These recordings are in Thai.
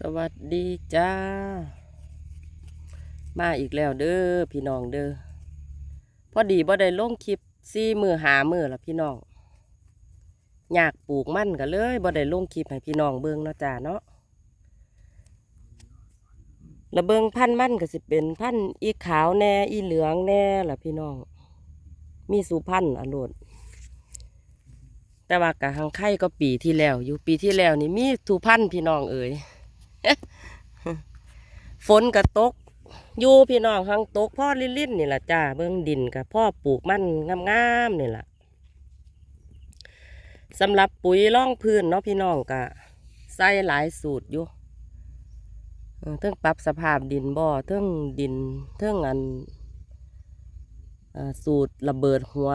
สวัสดีจ้า มาอีกแล้วเด้อพี่น้องเด้อพอดีบ่ได้ลงคลิปซี่มือหามือละพี่น้องอยากปลูกมั่นก็เลยบ่ได้ลงคลิปให้พี่น้องเบิ่งเนาะจ้าเนาะแล้วเบิ่งพันมั่นก็สิเป็นพันอีขาวแน่อีเหลืองแน่ละพี่น้อง มีสุพันอรดแต่ว่ากะหังไข่ก็ปีที่แล้ว อยู่ปีที่แล้วนี่มีทุพันพี่น้องเอ๋ย ฝนก็ตกอยู่พี่น้องหังตกพ่อลิ่นๆนี่แหละจ้าเบื้องดินกับพ่อปลูกมันงามๆนี่แหละสำหรับปุ๋ยร่องพื้นเนาะพี่น้องกะใส่หลายสูตรอยู่เทิงปรับสภาพดินบ่อเทิงดินเทิงอันอสูตรระเบิดหัว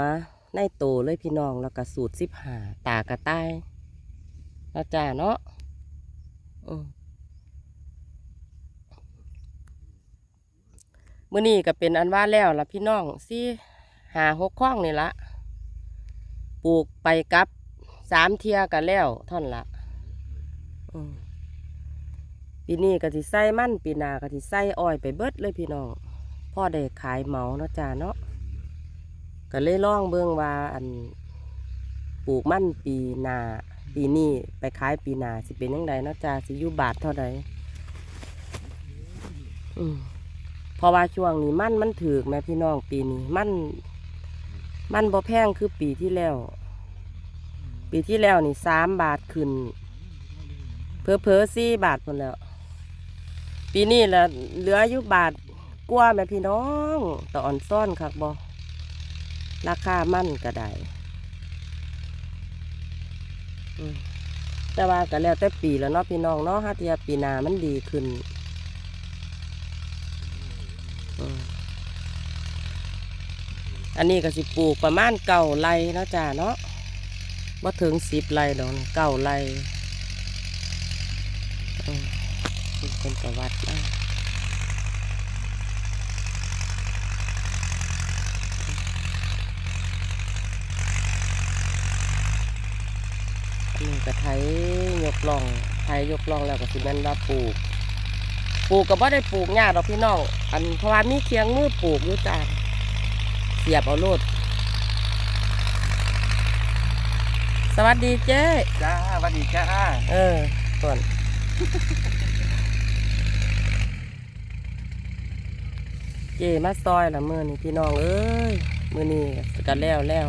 ในโตเลยพี่น้องแล้วก็สูตรสิบหาตากระต่ายแล้จ้าเนาะ มมื่อนี้ก็เป็นอันว่าแล้วล่ะพี่น้องสี่หาหกข้องนี่ละปลูกไปกับสามเทียกันแล้วท่อนละปีนี้ก็สิใส่มันปีนาก็สิใส่อ้อยไปเบิดเลยพี่น้องพ่อได้ขายเหมาเนาะจ้าเนาะก็เลยล่องเบิ่งว่าอันปลูกมันปีนาปีนี้ไปขายปีนาสิเป็นยังไงเนาะจ้าสิอยู่บาทเท่าใดอืม เพราะว่าช่วงนี้มันมันถือแม่พี่น้องปีนี้มัน มันบ่แพงคือปีที่แล้ว ปีที่แล้วนี่สามบาทขึ้น เพอเพอสี่บาทหมดแล้ว ปีนี้ละเหลืออยู่บาทกว่าแม่พี่น้องต่ออ่อนซ่อนครับบอราคามั่นก็ได้แต่ว่าก็แล้วแต่ปีแล้วเนาะพี่น้องเนาะฮะเทียปีนามันดีขึ้น อันนี้ก็สิปลูกประมาณเก่าไรเนาะจ้าเนาะว่าถึงสิบไรดอกเก่าไรอืมนี่เป็นประวัตินะนนี้ก็ไถยยกล่องไถยกล่องแล้วก็สิแม่นว่าปลูก ปลูกก็บ่ได้ปลูกยากดอกพี่น้อง อันเพราะว่ามีเคียงมือปลูกอยู่จ้าเสียบเอาโลดสวัสดีเจ๊จ้าสวัสดีจ้าเออส่วนเจ๊มาซอยละมือนี่พี่น้องเอ้ยมือนี่กันแล้วแล้ว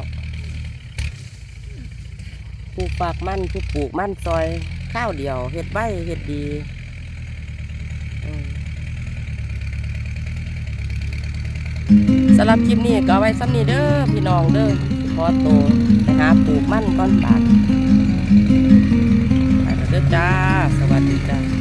ปลูกฝากมันผู้ปลูกมันซอยข้าวเดียวเฮ็ดใบเฮ็ดดีอืม สำหรับคลิปนี้ก็ไว้ซ้ำนี้เด้อพี่น้องเด้อพอโตไปหาปลูกมั่นก้อนบาทไปเด้อจ้า สวัสดีจ้า